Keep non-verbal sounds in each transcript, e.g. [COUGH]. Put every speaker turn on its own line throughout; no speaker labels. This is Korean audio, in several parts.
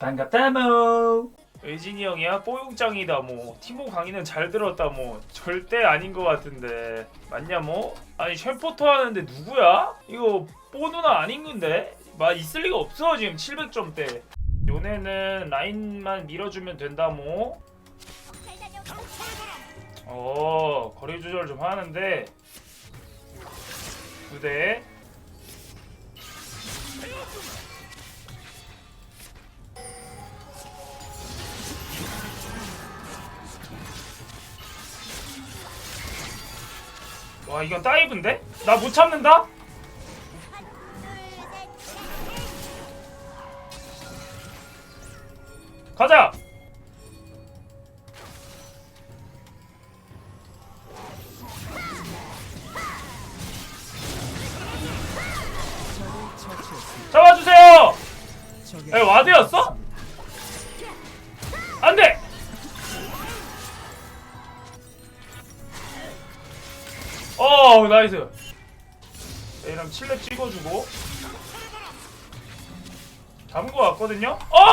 반갑다모. 의진이 형이야? 뽀용짱이다 뭐. 티모 강의는 잘 들었다 뭐. 절대 아닌 것 같은데. 맞냐 뭐? 아니 챔포터 하는데 누구야? 이거 뽀 누나 아닌 건데? 막 있을 리가 없어 지금 700점대 요네는 라인만 밀어주면 된다 뭐. 어, 거리 조절 좀 하는데. 부대 와 이건 다이브인데? 나 못 참는다? 가자! 거 같거든요? 어!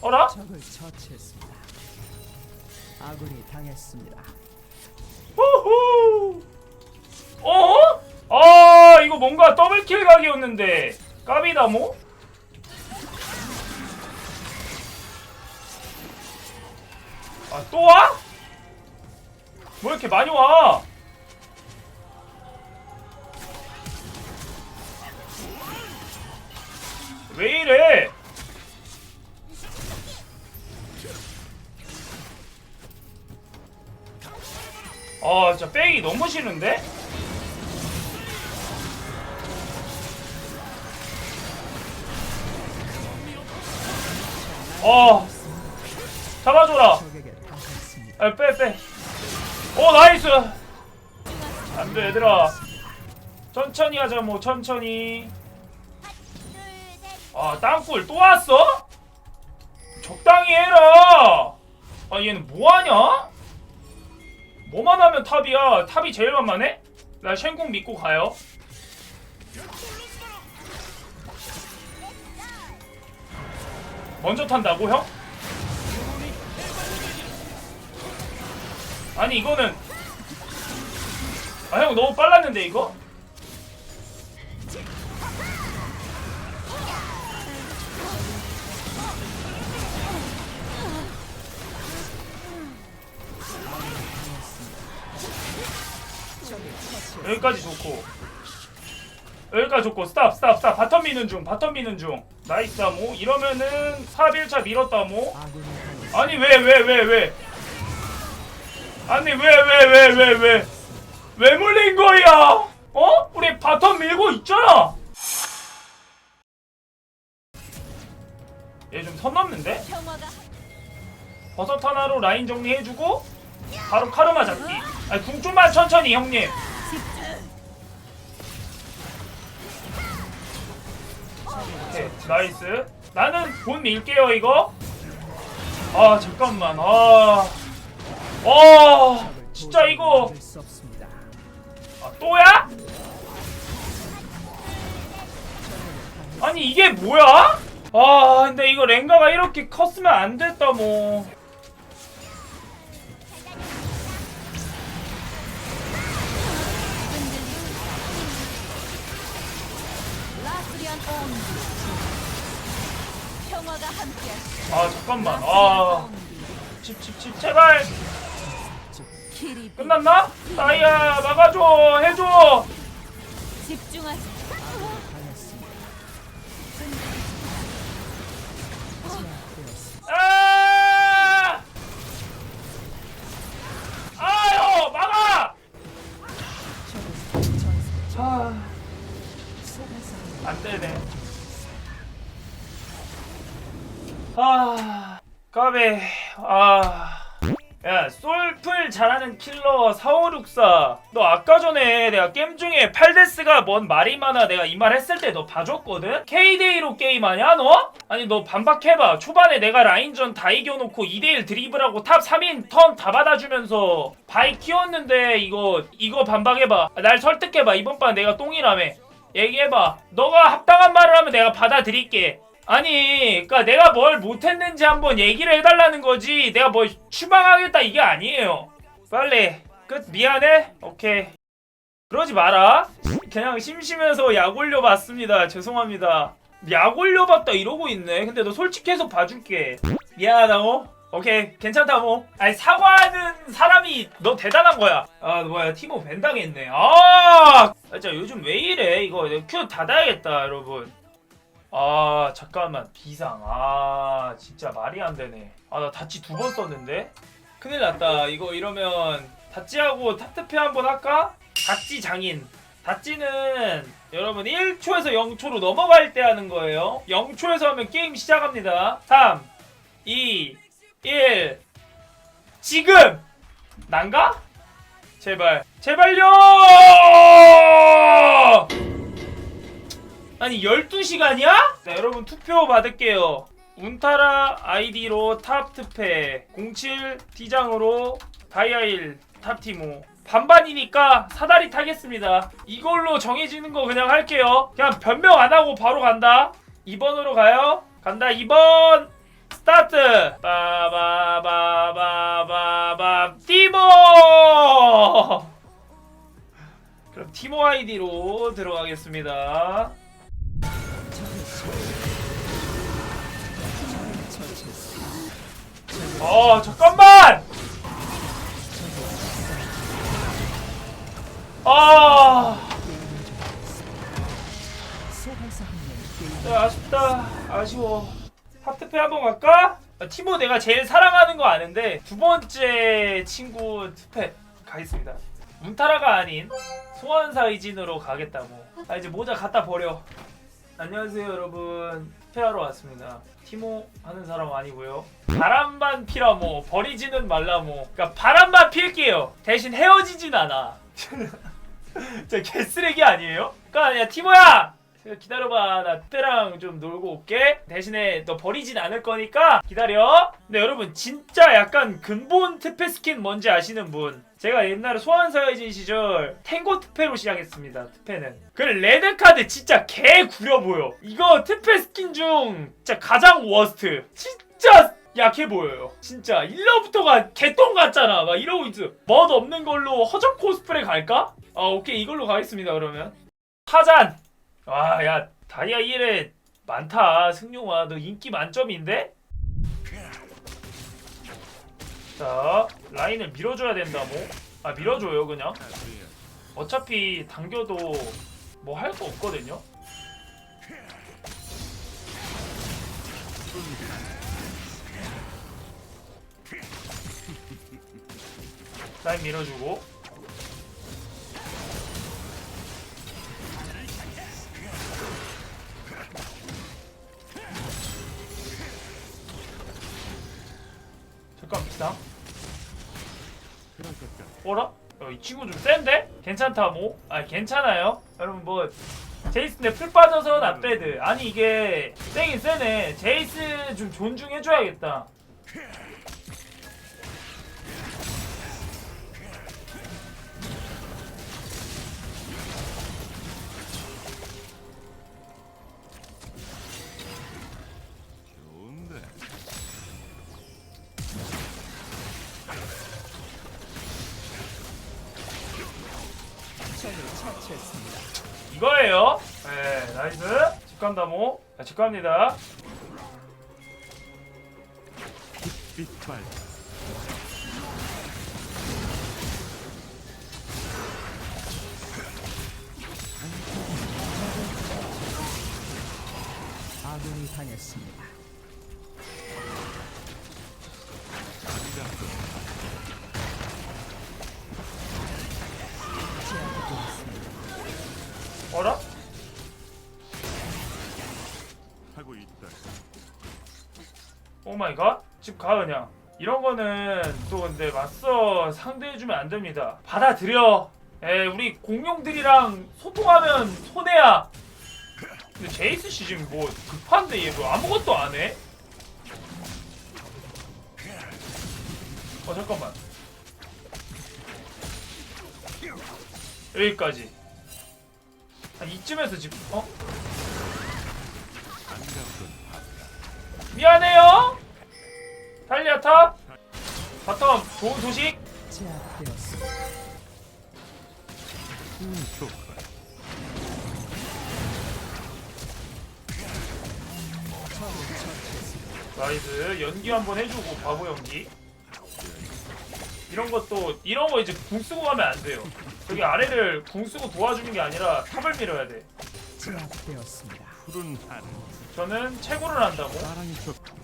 어라?
적을 처치했습니다. 아군이 당했습니다.
후후. 어? 아 이거 뭔가 더블킬 각이었는데 까비다 뭐? 아 또 와? 뭐 이렇게 많이 와? 왜 이래? 아 진짜 백이 너무 싫은데? 어 잡아줘라. 아, 빼, 빼. 오, 나이스! 안 돼, 얘들아. 천천히 하자, 뭐, 천천히. 아, 땅굴 또 왔어? 적당히 해라! 아, 얘는 뭐하냐? 뭐만 하면 탑이야. 탑이 제일 만만해? 나 쉔궁 믿고 가요. 먼저 탄다고, 형? 아니 이거는 아 형 너무 빨랐는데 이거? 여기까지 좋고 여기까지 좋고 스탑 스탑 스탑 바텀 미는 중 바텀 미는 중 나이스 뭐 이러면은 4일차 밀었다 뭐.
아니
왜 왜 왜 왜, 아니 왜 왜 왜 왜 왜 왜 물린 거야? 어? 우리 바텀 밀고 있잖아. 얘 좀 선 넘는데? 버섯 하나로 라인 정리해주고 바로 카르마 잡기. 아니 궁 좀만 천천히 형님. 오케이 나이스. 나는 본 밀게요 이거. 아 잠깐만 아. 어 진짜 이거. 아, 또야? 아니 이게 뭐야? 아 근데 이거 랭가가 이렇게 컸으면 안 됐다 뭐 아 잠깐만 아칩칩칩 제발 끝났나? 나이야 막아줘 해줘
집중하지.
아! 아유 막아! 아, 안 되네. 아, 까베. 아. 야, 솔플 잘하는 킬러 4564. 너 아까 전에 내가 게임 중에 팔데스가 뭔 말이 많아 내가 이 말 했을 때 너 봐줬거든? KDA로 게임하냐, 너? 아니, 너 반박해봐. 초반에 내가 라인전 다 이겨놓고 2대1 드리블하고 탑 3인 턴 다 받아주면서 바이 키웠는데 이거, 이거 반박해봐. 날 설득해봐. 이번 판 내가 똥이라며. 얘기해봐. 너가 합당한 말을 하면 내가 받아들일게. 아니, 그니까 내가 뭘 못했는지 한번 얘기를 해달라는 거지. 내가 뭘 추방하겠다 이게 아니에요. 빨리 끝. 미안해. 오케이. 그러지 마라. 그냥 심심해서 약 올려봤습니다. 죄송합니다. 약 올려봤다 이러고 있네. 근데 너 솔직해서 봐줄게. 미안하다고? 오케이 괜찮다고? 아니 사과하는 사람이 너 대단한 거야. 아 뭐야 티모 벤 당했네. 아 진짜 요즘 왜 이래 이거 큐 닫아야겠다 여러분. 아 잠깐만 비상. 아 진짜 말이 안 되네. 아 나 다치 두 번 썼는데. 큰일 났다. 이거 이러면 다찌하고 탑트페 한번 할까? 다찌 장인. 다찌는 여러분 1초에서 0초로 넘어갈 때 하는 거예요. 0초에서 하면 게임 시작합니다. 3, 2, 1. 지금! 난가? 제발. 제발요! 아니 12시간이야? 자, 여러분 투표 받을게요. 운타라 아이디로 탑트페 07 D장으로 다이아일 탑티모 반반이니까 사다리 타겠습니다. 이걸로 정해지는 거 그냥 할게요. 그냥 변명 안 하고 바로 간다. 2번으로 가요. 간다 2번 스타트. 빠바바바바바 티모. 그럼 티모 아이디로 들어가겠습니다. 어 잠깐만. 아. 야, 아쉽다. 아쉬워. 하트페 한번 갈까? 아, 티모 내가 제일 사랑하는 거 아는데 두 번째 친구 투페 가겠습니다. 문타라가 아닌 소환사 이진으로 가겠다고. 아 이제 모자 갖다 버려. 안녕하세요 여러분. 투페하러 왔습니다. 티모 하는 사람 아니고요. 바람만 피라모 버리지는 말라모. 그러니까 바람만 필게요. 대신 헤어지진 않아. [LAUGHS] 저 개쓰레기 아니에요? 그러니까 야 티모야 기다려봐. 나 때랑 좀 놀고 올게. 대신에 너 버리진 않을 거니까 기다려. 근데 여러분 진짜 약간 근본 특패 스킨 뭔지 아시는 분? 제가 옛날에 소환사회진 시절 탱고 특패로 시작했습니다 특패는. 그 레드카드 진짜 개 구려 보여. 이거 특패 스킨 중 진짜 가장 워스트. 진짜 약해 보여요. 진짜 1러부터가 개똥 같잖아. 막 이러고 있어. 멋 없는 걸로 허접 코스프레 갈까? 아 오케이. 이걸로 가겠습니다 그러면. 파잔 와, 야, 다이아 1에 많다, 승용아. 너 인기 만점인데? 자, 라인을 밀어줘야 된다, 뭐. 아, 밀어줘요, 그냥. 어차피 당겨도 뭐 할 거 없거든요. 라인 밀어주고. 친구 좀 센데? 괜찮다 뭐? 아 괜찮아요. 여러분 뭐 제이스 내풀 빠져서 낫배드. 아니 이게 세긴 세네. 제이스 좀 존중해줘야겠다. 이거예요. 네, 나이스. 직감다 뭐. 자, 직감니다.
빛발.
아군이 당했습니다.
어라?
하고 있다.
오 마이 갓. 집 가 그냥. 이런 거는 또 근데 맞서 상대해주면 안 됩니다. 받아들여. 에 우리 공룡들이랑 소통하면 손해야. 근데 제이스 씨 지금 뭐 급한데 얘 뭐 아무것도 안 해? 어 잠깐만. 여기까지. 아, 이쯤에서 지금 어? 미안해요. 탈리아 탑. 바텀 좋은 소식.
제압되었습니다.
음.
나이스 연기 한번 해주고 바보 연기. 이런 것도 이런 거 이제 궁 쓰고 가면 안 돼요. 저기 아래를 궁 쓰고 도와주는 게 아니라 탑을 밀어야 돼.
제압되었습니다.
푸른 하늘
저는 채굴을 한다고
사랑이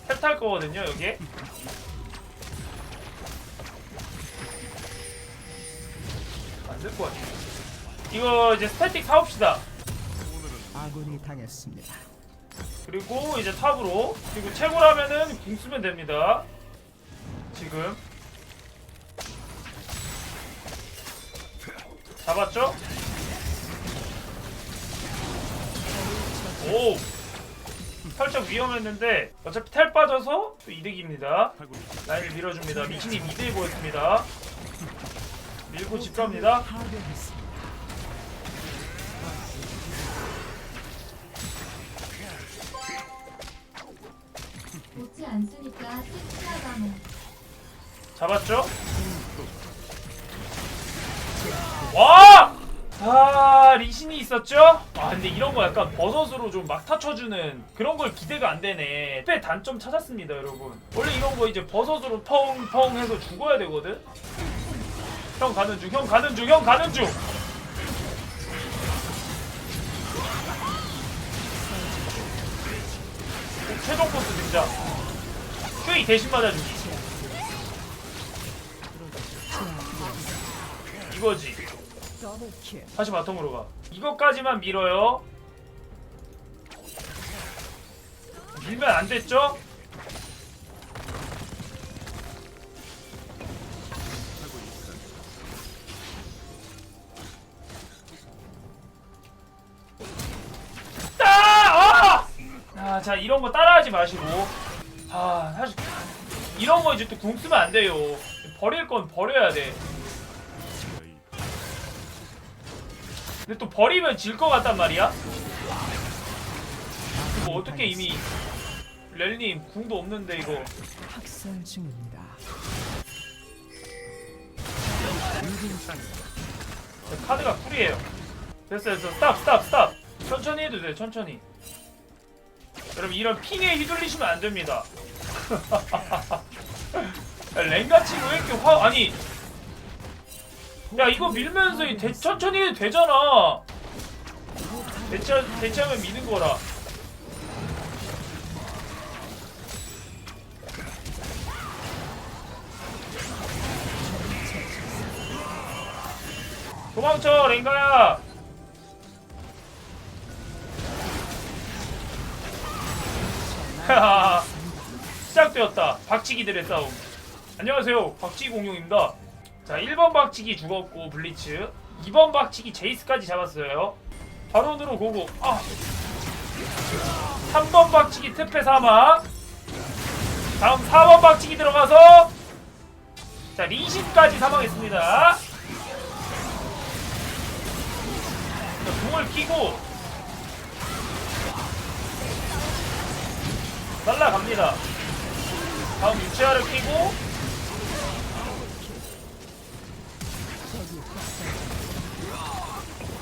탭탈 거거든요 여기에. 안될 것 같아. 이거 이제 스태틱 사옵시다.
아군이 당했습니다.
그리고 이제 탑으로 그리고 채굴하면은 궁 쓰면 됩니다. 지금 잡았죠? 오 살짝 위험했는데 어차피 텔 빠져서 또 이득입니다. 라인을 밀어줍니다. 미키님 2대1 보였습니다. 밀고 집 갑니다. 잡았죠? 와! 아 리신이 있었죠? 아 근데 이런 거 약간 버섯으로 좀 막타 쳐주는 그런 걸 기대가 안 되네. 꽤 단점 찾았습니다 여러분. 원래 이런 거 이제 버섯으로 펑펑 해서 죽어야 되거든? 형 가는 중 형 가는 중 형 가는 중! 오, 최종 보스 등장. 쉐이 대신 맞아주기 이거지. 다시 바텀으로 가. 이것까지만 밀어요. 밀면 안 됐죠? 아! 아, 자 이런 거 따라하지 마시고. 아, 사실 이런 거 이제 또 궁 쓰면 안 돼요. 버릴 건 버려야 돼. 근데 또 버리면 질 것 같단 말이야. 이거 어떻게 이미 렐님 궁도 없는데 이거
학살 중입니다.
카드가 쿨이에요. 됐어 됐어 스탑 스탑 스탑 천천히 해도 돼 천천히 여러분 이런 핑에 휘둘리시면 안 됩니다 [LAUGHS] 야, 랭가치가 왜 이렇게 화 아니 야 이거 밀면서 이 대, 천천히 해도 되잖아. 대체, 대체하면 미는 거라. 도망쳐 랭가야. 시작되었다. 박치기들의 싸움. 안녕하세요. 박치기 공룡입니다 자 1번 박치기 죽었고 블리츠. 2번 박치기 제이스까지 잡았어요. 바론으로 고고. 아. 3번 박치기 특패 사막. 다음 4번 박치기 들어가서 자 리신까지 사망했습니다. 자, 궁을 키고 날라갑니다. 다음 유치아를 키고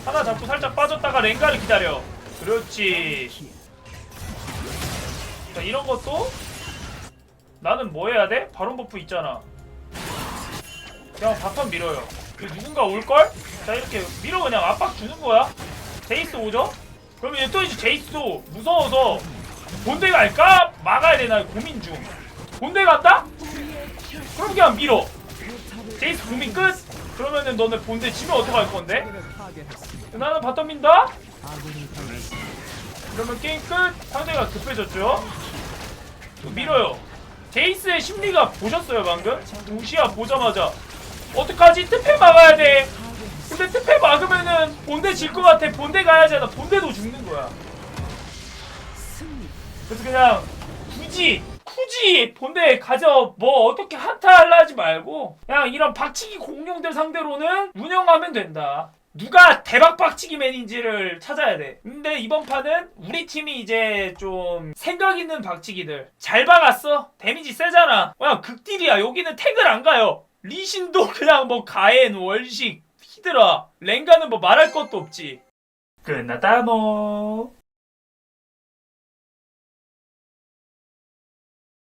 하나 잡고 살짝 빠졌다가 랭가를 기다려. 그렇지. 자 이런 것도 나는 뭐 해야 돼? 바론 버프 있잖아. 그냥 바텀 밀어요. 그 누군가 올걸? 자 이렇게 밀어 그냥 압박 주는 거야. 제이스 오죠? 그럼 얘또 이제 제이스도 무서워서 본대 갈까? 막아야 되나 고민 중. 본대 간다? 그럼 그냥 밀어. 제이스 고민 끝? 그러면은 너네 본대 지면 어떡할 건데? 나는 바텀 민다? 그러면 게임 끝. 상대가 급해졌죠? 또 밀어요. 제이스의 심리가 보셨어요 방금? 우시아 보자마자 어떡하지? 특패 막아야 돼. 근데 특패 막으면은 본대 질 것 같아. 본대 가야지 하다 본대도 죽는 거야. 그래서 그냥 굳이 굳이 본대 가져 뭐 어떻게 한타 할라 하지 말고 그냥 이런 박치기 공룡들 상대로는 운영하면 된다. 누가 대박 빡치기 맨인지를 찾아야 돼. 근데 이번 판은 우리 팀이 이제 좀 생각 있는 박치기들 잘 박았어. 데미지 세잖아. 그냥 극딜이야. 여기는 택을 안 가요. 리신도 [LAUGHS] 그냥 뭐 가엔 월식 히드라 랭가는 뭐 말할 것도 없지. 끝났다 뭐.